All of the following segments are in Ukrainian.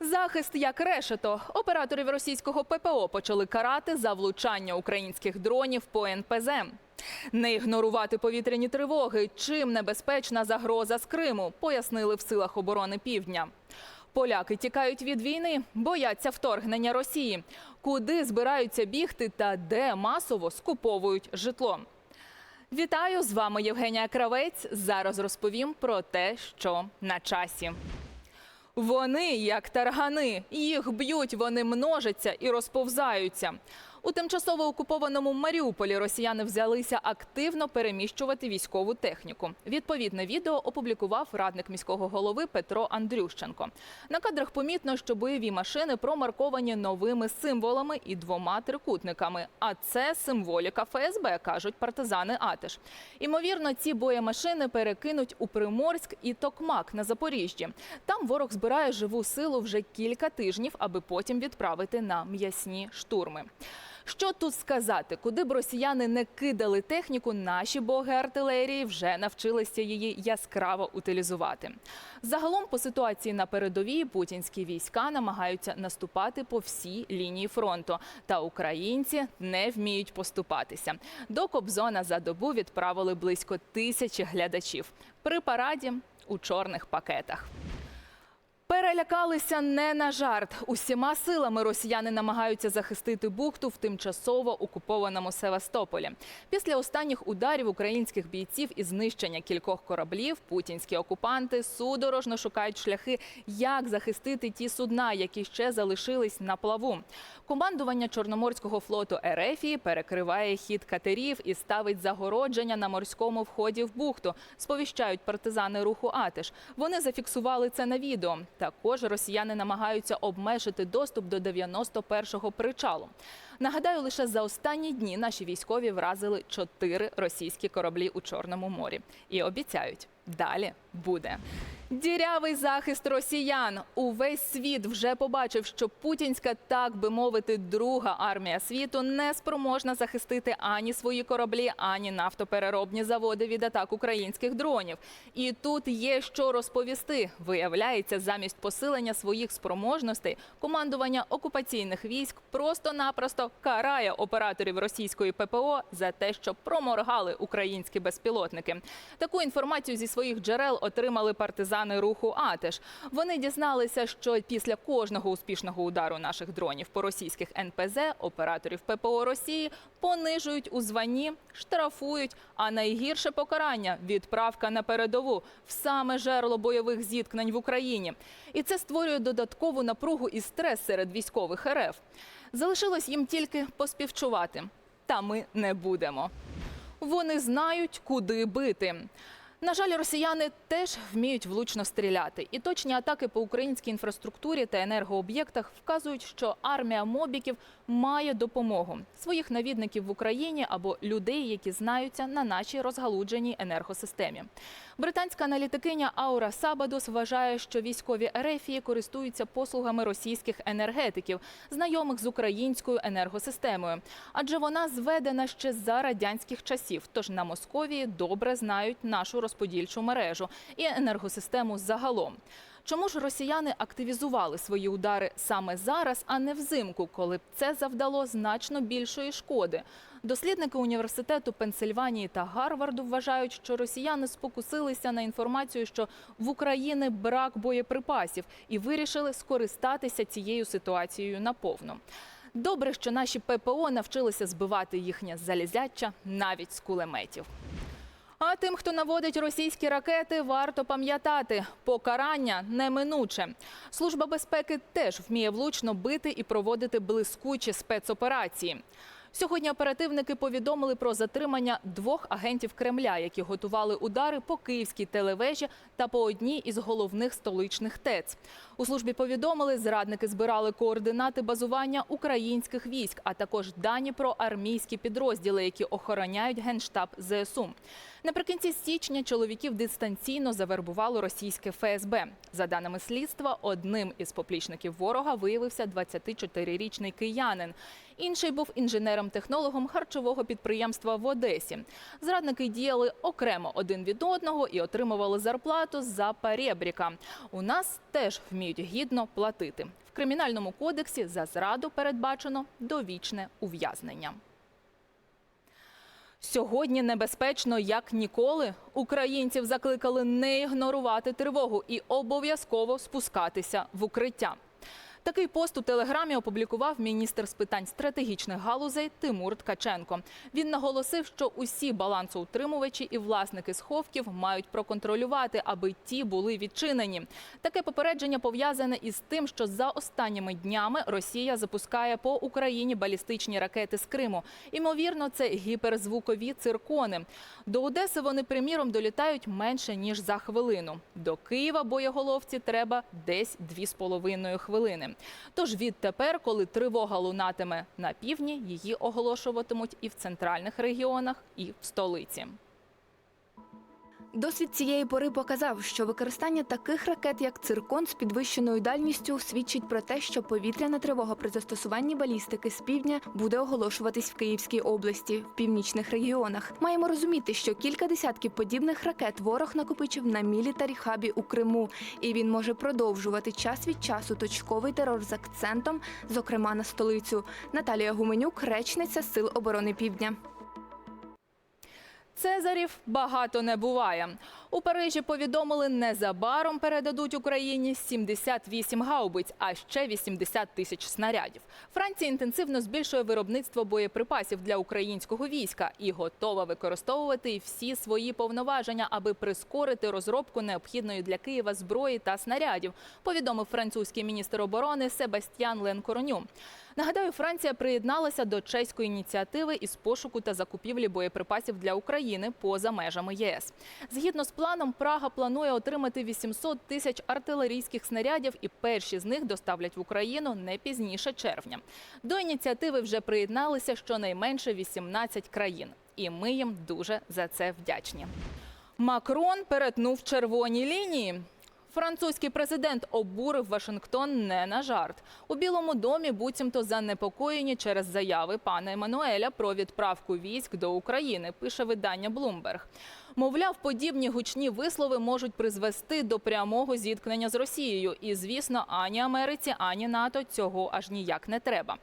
Захист як решето. Операторів російського ППО почали карати за влучання українських дронів по НПЗ. Не ігнорувати повітряні тривоги. Чим небезпечна загроза з Криму, пояснили в силах оборони Півдня. Поляки тікають від війни, бояться вторгнення Росії. Куди збираються бігти та де масово скуповують житло? Вітаю з вами Євгенія Кравець. Зараз розповім про те, що на часі. Вони як таргани, їх б'ють, вони множаться і розповзаються. У тимчасово окупованому Маріуполі росіяни взялися активно переміщувати військову техніку. Відповідне відео опублікував радник міського голови Петро Андрющенко. На кадрах помітно, що бойові машини промарковані новими символами і двома трикутниками. А це символіка ФСБ, кажуть партизани Атиш. Імовірно, ці боємашини перекинуть у Приморськ і Токмак на Запоріжжі. Там ворог збирає живу силу вже кілька тижнів, аби потім відправити на м'ясні штурми. Що тут сказати, куди б росіяни не кидали техніку, наші боги артилерії вже навчилися її яскраво утилізувати. Загалом, по ситуації на передовій, путінські війська намагаються наступати по всій лінії фронту, та українці не вміють поступатися. До Кобзона за добу відправили близько тисячі глядачів при параді у чорних пакетах. Перелякалися не на жарт. Усіма силами росіяни намагаються захистити бухту в тимчасово окупованому Севастополі. Після останніх ударів українських бійців і знищення кількох кораблів путінські окупанти судорожно шукають шляхи, як захистити ті судна, які ще залишились на плаву. Командування Чорноморського флоту Ерефії перекриває хід катерів і ставить загородження на морському вході в бухту. Сповіщають партизани руху Атиш. Вони зафіксували це на відео. Також росіяни намагаються обмежити доступ до 91-го причалу. Нагадаю, лише за останні дні наші військові вразили чотири російські кораблі у Чорному морі і обіцяють, далі буде. Дірявий захист росіян. Увесь світ вже побачив, що путінська, так би мовити, друга армія світу не спроможна захистити ані свої кораблі, ані нафтопереробні заводи від атак українських дронів. І тут є що розповісти. Виявляється, замість посилення своїх спроможностей командування окупаційних військ просто-напросто карає операторів російської ППО за те, що проморгали українські безпілотники. Таку інформацію зі своїх джерел отримали партизани руху Атеш. Вони дізналися, що після кожного успішного удару наших дронів по російських НПЗ операторів ППО Росії понижують у званні, штрафують. А найгірше покарання відправка на передову в саме жерло бойових зіткнень в Україні. І це створює додаткову напругу і стрес серед військових РФ. Залишилось їм тільки поспівчувати. Та ми не будемо. Вони знають, куди бити. На жаль, росіяни теж вміють влучно стріляти, і точні атаки по українській інфраструктурі та енергооб'єктах вказують, що армія мобіків має допомогу своїх навідників в Україні або людей, які знаються на нашій розгалудженій енергосистемі. Британська аналітикиня Аура Сабадос вважає, що військові ерефії користуються послугами російських енергетиків, знайомих з українською енергосистемою, адже вона зведена ще за радянських часів. Тож на Московії добре знають нашу розподільчу мережу і енергосистему загалом. Чому ж росіяни активізували свої удари саме зараз, а не взимку, коли б це завдало значно більшої шкоди? Дослідники університету Пенсильванії та Гарварду вважають, що росіяни спокусилися на інформацію, що в Україні брак боєприпасів, і вирішили скористатися цією ситуацією наповну. Добре, що наші ППО навчилися збивати їхнє залізяча навіть з кулеметів. А тим, хто наводить російські ракети, варто пам'ятати, покарання неминуче. Служба безпеки теж вміє влучно бити і проводити блискучі спецоперації. Сьогодні оперативники повідомили про затримання двох агентів Кремля, які готували удари по київській телевежі та по одній із головних столичних ТЕЦ. У службі повідомили, зрадники збирали координати базування українських військ, а також дані про армійські підрозділи, які охороняють генштаб ЗСУ. Наприкінці січня чоловіків дистанційно завербувало російське ФСБ. За даними слідства, одним із поплічників ворога виявився 24-річний киянин. Інший був інженером-технологом харчового підприємства в Одесі. Зрадники діяли окремо один від одного і отримували зарплату за перебріка. У нас теж вміють гідно платити. В кримінальному кодексі за зраду передбачено довічне ув'язнення. Сьогодні небезпечно як ніколи. Українців закликали не ігнорувати тривогу і обов'язково спускатися в укриття. Такий пост у телеграмі опублікував міністр з питань стратегічних галузей Тимур Ткаченко. Він наголосив, що усі балансоутримувачі і власники сховків мають проконтролювати, аби ті були відчинені. Таке попередження пов'язане із тим, що за останніми днями Росія запускає по Україні балістичні ракети з Криму. Імовірно, це гіперзвукові циркони. До Одеси вони, приміром, долітають менше ніж за хвилину. До Києва боєголовці треба десь 2,5 хвилини. Тож відтепер, коли тривога лунатиме на півдні, її оголошуватимуть і в центральних регіонах, і в столиці. Досвід цієї пори показав, що використання таких ракет, як циркон з підвищеною дальністю, свідчить про те, що повітряна тривога при застосуванні балістики з півдня буде оголошуватись в Київській області, в північних регіонах. Маємо розуміти, що кілька десятків подібних ракет ворог накопичив на мілітарі хабі у Криму, і він може продовжувати час від часу точковий терор з акцентом, зокрема на столицю. Наталія Гуменюк, речниця Сил оборони Півдня. Цезарів багато не буває. У Парижі повідомили, незабаром передадуть Україні 78 гаубиць, а ще 80 тисяч снарядів. Франція інтенсивно збільшує виробництво боєприпасів для українського війська і готова використовувати всі свої повноваження, аби прискорити розробку необхідної для Києва зброї та снарядів. Повідомив французький міністр оборони Себастьян Ленкороню. Нагадаю, Франція приєдналася до чеської ініціативи із пошуку та закупівлі боєприпасів для України поза межами ЄС. Згідно з планом, Прага планує отримати 800 тисяч артилерійських снарядів, і перші з них доставлять в Україну не пізніше червня. До ініціативи вже приєдналися щонайменше 18 країн, і ми їм дуже за це вдячні. Макрон перетнув червоні лінії. Французький президент обурив Вашингтон не на жарт. У Білому домі буцімто занепокоєні через заяви пана Еммануеля про відправку військ до України. Пише видання Bloomberg. Мовляв, подібні гучні вислови можуть призвести до прямого зіткнення з Росією. І, звісно, ані Америці, ані НАТО цього аж ніяк не треба.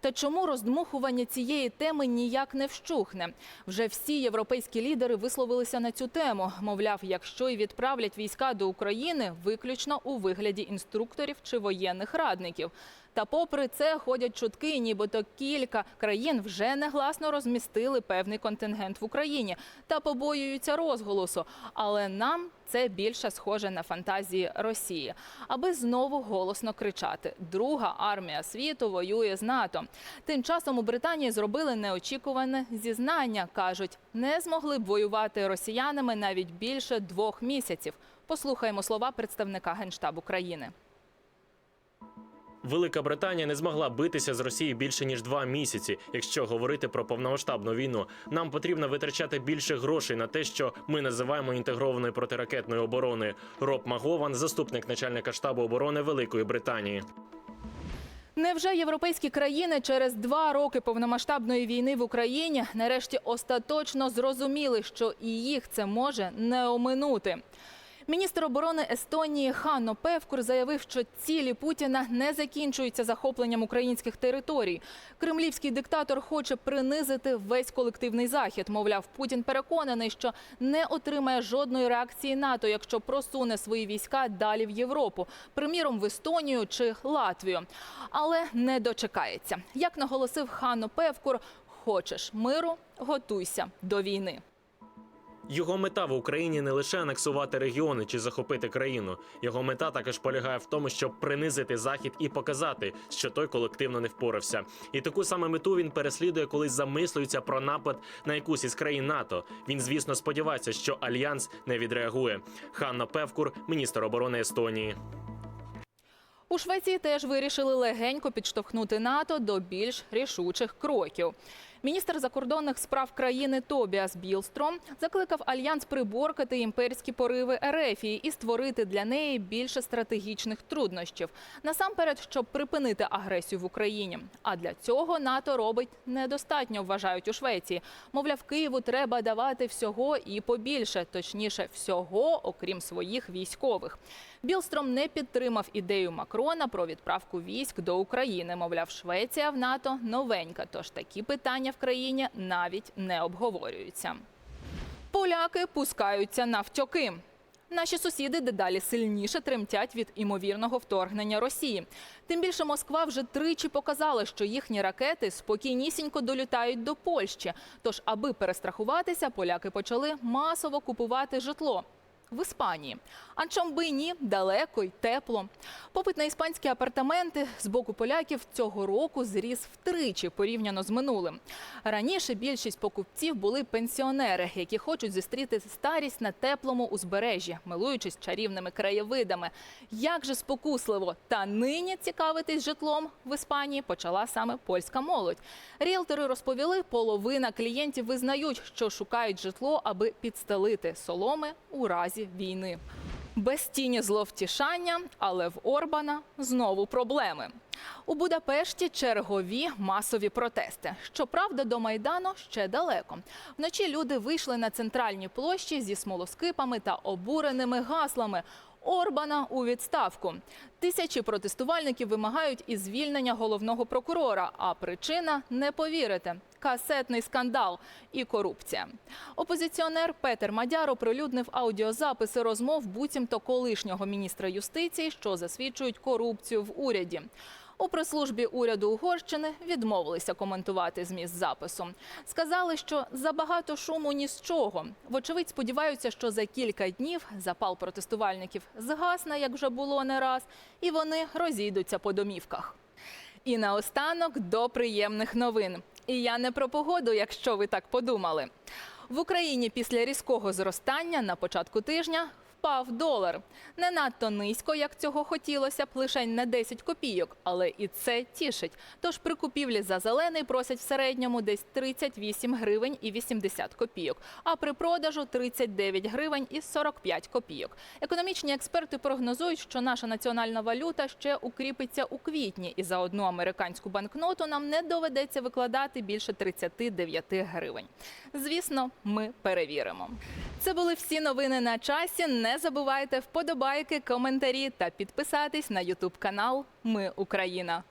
Та чому роздмухування цієї теми ніяк не вщухне? Вже всі європейські лідери висловилися на цю тему. Мовляв, якщо і відправлять війська до України, виключно у вигляді інструкторів чи воєнних радників. Та попри це ходять чутки, нібито кілька країн вже негласно розмістили певний контингент в Україні та побоюються розголосу. Але нам це більше схоже на фантазії Росії, аби знову голосно кричати: Друга армія світу воює з НАТО. Тим часом у Британії зробили неочікуване зізнання. кажуть, не змогли б воювати росіянами навіть більше двох місяців. Послухаємо слова представника генштабу країни. Велика Британія не змогла битися з Росією більше ніж два місяці. Якщо говорити про повномасштабну війну, нам потрібно витрачати більше грошей на те, що ми називаємо інтегрованою протиракетною обороною. Роб Магован, заступник начальника штабу оборони Великої Британії. Невже європейські країни через два роки повномасштабної війни в Україні нарешті остаточно зрозуміли, що і їх це може не оминути? Міністр оборони Естонії Ханно Певкур заявив, що цілі Путіна не закінчуються захопленням українських територій. Кремлівський диктатор хоче принизити весь колективний захід. Мовляв, Путін переконаний, що не отримає жодної реакції НАТО, якщо просуне свої війська далі в Європу, приміром в Естонію чи Латвію. Але не дочекається. Як наголосив Ханно Певкур, хочеш миру, готуйся до війни. Його мета в Україні не лише анексувати регіони чи захопити країну. Його мета також полягає в тому, щоб принизити захід і показати, що той колективно не впорався. І таку саме мету він переслідує, коли замислюється про напад на якусь із країн НАТО. Він, звісно, сподівається, що альянс не відреагує. Ханна Певкур, міністр оборони Естонії. У Швеції теж вирішили легенько підштовхнути НАТО до більш рішучих кроків. Міністр закордонних справ країни Тобіас Білстром закликав альянс приборкати імперські пориви Ерефії і створити для неї більше стратегічних труднощів. Насамперед, щоб припинити агресію в Україні. А для цього НАТО робить недостатньо, вважають у Швеції. Мовляв, Києву треба давати всього і побільше, точніше, всього, окрім своїх військових. Білстром не підтримав ідею Макрона про відправку військ до України. Мовляв, Швеція в НАТО новенька, тож такі питання в країні навіть не обговорюються. Поляки пускаються на втьоки. Наші сусіди дедалі сильніше тремтять від імовірного вторгнення Росії. Тим більше Москва вже тричі показала, що їхні ракети спокійнісінько долітають до Польщі. Тож, аби перестрахуватися, поляки почали масово купувати житло. В Іспанії. А чом би ні, далеко й тепло. Попит на іспанські апартаменти з боку поляків цього року зріс втричі порівняно з минулим. Раніше більшість покупців були пенсіонери, які хочуть зустріти старість на теплому узбережжі, милуючись чарівними краєвидами. Як же спокусливо! Та нині цікавитись житлом в Іспанії почала саме польська молодь. Ріелтори розповіли, половина клієнтів визнають, що шукають житло, аби підстелити соломи у разі війни. Без тіні зловтішання, але в Орбана знову проблеми. У Будапешті чергові масові протести. Щоправда, до майдану ще далеко. Вночі люди вийшли на центральні площі зі смолоскипами та обуреними гаслами. Орбана у відставку. Тисячі протестувальників вимагають і звільнення головного прокурора. А причина не повірите. Касетний скандал і корупція. Опозиціонер Петер Мадяр оприлюднив аудіозаписи розмов буцімто колишнього міністра юстиції, що засвідчують корупцію в уряді. У прес-службі уряду Угорщини відмовилися коментувати зміст запису. Сказали, що забагато шуму ні з чого. Вочевидь, сподіваються, що за кілька днів запал протестувальників згасне, як вже було не раз, і вони розійдуться по домівках. І наостанок до приємних новин. І я не про погоду, якщо ви так подумали. В Україні після різкого зростання на початку тижня впав долар. Не надто низько, як цього хотілося б, лише на 10 копійок, але і це тішить. Тож при купівлі за зелений просять в середньому десь 38 гривень і 80 копійок, а при продажу 39 гривень і 45 копійок. Економічні експерти прогнозують, що наша національна валюта ще укріпиться у квітні, і за одну американську банкноту нам не доведеться викладати більше 39 гривень. Звісно, ми перевіримо. Це були всі новини на часі. Не забувайте вподобайки, коментарі та підписатись на Ютуб канал Ми Україна.